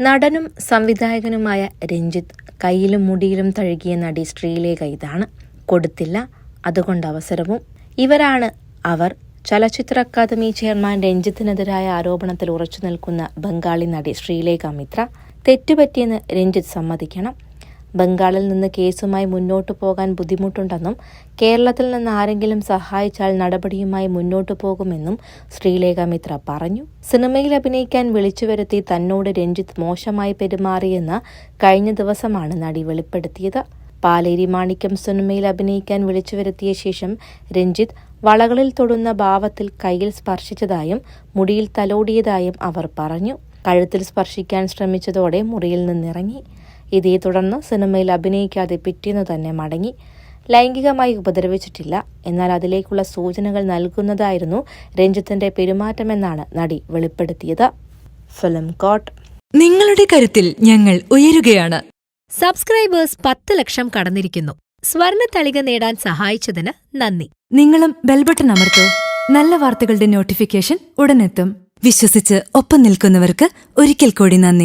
നടനും സംവിധായകനുമായ രഞ്ജിത്ത് കയ്യിലും മുടിയിലും തഴുകിയ നടി ശ്രീലേഖ ഇതാണ്. കൊടുത്തില്ല അതുകൊണ്ട് അവസരവും. ഇവരാണ് അവർ. ചലച്ചിത്ര അക്കാദമി ചെയർമാൻ രഞ്ജിത്തിനെതിരായ ആരോപണത്തിൽ ഉറച്ചു നിൽക്കുന്ന ബംഗാളി നടി ശ്രീലേഖ മിത്ര. തെറ്റുപറ്റിയെന്ന് രഞ്ജിത്ത് സമ്മതിക്കണം. ബംഗാളിൽ നിന്ന് കേസുമായി മുന്നോട്ടു പോകാൻ ബുദ്ധിമുട്ടുണ്ടെന്നും കേരളത്തിൽ നിന്ന് ആരെങ്കിലും സഹായിച്ചാൽ നടപടിയുമായി മുന്നോട്ടു പോകുമെന്നും ശ്രീലേഖ മിത്ര പറഞ്ഞു. സിനിമയിൽ അഭിനയിക്കാൻ വിളിച്ചുവരുത്തി തന്നോട് രഞ്ജിത്ത് മോശമായി പെരുമാറിയെന്ന് കഴിഞ്ഞ ദിവസമാണ് നടി വെളിപ്പെടുത്തിയത്. പാലേരി മാണിക്യം സിനിമയിൽ അഭിനയിക്കാൻ വിളിച്ചുവരുത്തിയ ശേഷം രഞ്ജിത്ത് വളകളിൽ തൊടുന്ന ഭാവത്തിൽ കയ്യിൽ സ്പർശിച്ചതായും മുടിയിൽ തലോടിയതായും അവർ പറഞ്ഞു. കഴുത്തിൽ സ്പർശിക്കാൻ ശ്രമിച്ചതോടെ മുറിയിൽ നിന്നിറങ്ങി. ഇതേ തുടർന്ന് സിനിമയിൽ അഭിനയിക്കാതെ പിറ്റേന്ന് തന്നെ മടങ്ങി. ലൈംഗികമായി ഉപദ്രവിച്ചിട്ടില്ല. എന്നാൽ അതിലേക്കുള്ള സൂചനകൾ നൽകുന്നതായിരുന്നു രഞ്ജിത്തിന്റെ പെരുമാറ്റമെന്നാണ് നടി വെളിപ്പെടുത്തിയത്. ഫിലിം കോട്ട്. നിങ്ങളുടെ കരുത്തിൽ ഞങ്ങൾ ഉയരുകയാണ്. സബ്സ്ക്രൈബേഴ്സ് പത്ത് ലക്ഷം കടന്നിരിക്കുന്നു. സ്വർണ തളിക നേടാൻ സഹായിച്ചതിന് നന്ദി. നിങ്ങളും ബെൽബട്ടൺ അമർത്തോ. നല്ല വാർത്തകളുടെ നോട്ടിഫിക്കേഷൻ ഉടനെത്തും. വിശ്വസിച്ച് ഒപ്പം നിൽക്കുന്നവർക്ക് ഒരിക്കൽ കൂടി നന്ദി.